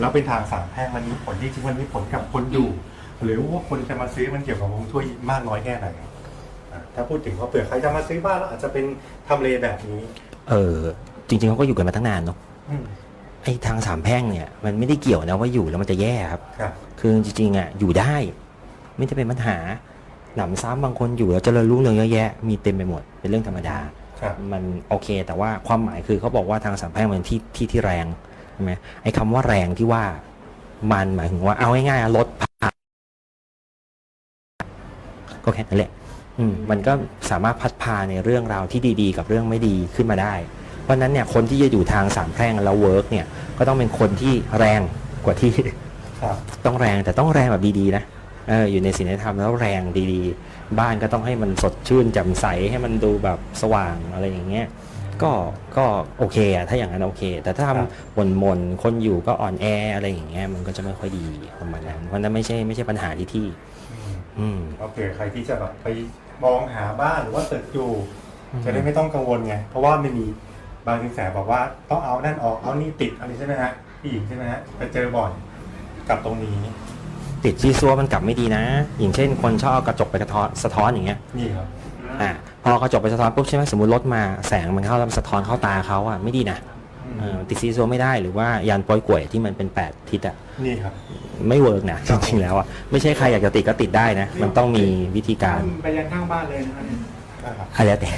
แล้วเป็นทางสามแพร่งมันมีผลที่จริงมันมีผลกับคนอยู่หรือว่าคนจะมาซื้อมันเกี่ยวกับฮวงจุ้ยมากน้อยแค่ไหนอะถ้าพูดถึงว่าเผื่อใครจะมาซื้อบ้านแล้วอาจจะเป็นทำเลแบบนี้เออจริง ๆเขาก็อยู่กันมาตั้งนานเนาะอืมไอ้ทางสามแพร่งเนี่ยมันไม่ได้เกี่ยวนะว่าอยู่แล้วมันจะแย่ครับ ครับ คือจริงๆอะอยู่ได้ ไม่ได้เป็นปัญหาหนำซ้ำบางคนอยู่แล้วเจริญรุ่งเรืองเยอะแยะมีเต็มไปหมดเป็นเรื่องธรรมดา ครับ มันโอเค แต่ว่าความหมายคือเขาบอกว่าทางสามแพร่งมันที่ที่ที่แรง ใช่ไหมไอ้คำว่าแรงที่ว่ามันหมายถึงว่าเอาง่ายๆอะรถผ่านก็แค่นั้นแหละอืมมันก็สามารถพัดพาในเรื่องราวที่ดีๆ กับเรื่องไม่ดีขึ้นมาได้ เพราะฉะนั้นเนี่ยคนที่จะอยู่ทางสามแพร่งแล้วเวิร์กเนี่ยก็ต้องเป็นคนที่แรงกว่าที่ครับต้องแรงแต่ต้องแรงแบบดีๆนะเอออยู่ในศีลธรรมแล้วแรงดีๆ บ้านก็ต้องให้มันสดชื่นแจ่มใสให้มันดูแบบสว่างอะไรอย่างเงี้ย ก็ก็โอเคอะถ้าอย่างนั้นโอเค แต่ถ้าทำมนๆคนอยู่ก็อ่อนแออะไรอย่างเงี้ยมันก็จะไม่ค่อยดีประมาณนั้นเพราะนั้นไม่ใช่ไม่ใช่ปัญหาที่ที่ อืมอืมโอเคใครที่จะแบบไปมองหาบ้านหรือว่าตึกอยู่อืมจะได้ไม่ต้องกังวลไง เพราะว่ามันมีบางสินแสบอกว่าต้องเอานั่นออกเอานี่ติดอะไรใช่ไหมฮะพี่หญิงใช่ไหมฮะไปเจอบ่อยกับตรงนี้ ติดซีซัวมันกลับไม่ดีนะ อย่างเช่น คนชอบเอากระจกไปกระท้อนสะท้อนอย่างเงี้ยนี่ครับอ่า พอกระจกไปสะท้อนปุ๊บใช่ไหมสมมติรถมาแสงมันเข้าแล้วมันสะท้อนเข้าตาเขาอะไม่ดีนะอืมเออติดซีซัวไม่ได้หรือว่ายานโปอยก่วยที่มันเป็นแปดทิศอะนี่ครับ ไม่เวิร์กนะจริงๆแล้วอะไม่ใช่ใครอยากจะติดก็ติดได้นะ มันต้องมีวิธีการไปยันข้างบ้านเลยนะครับนะครับอะไรแต่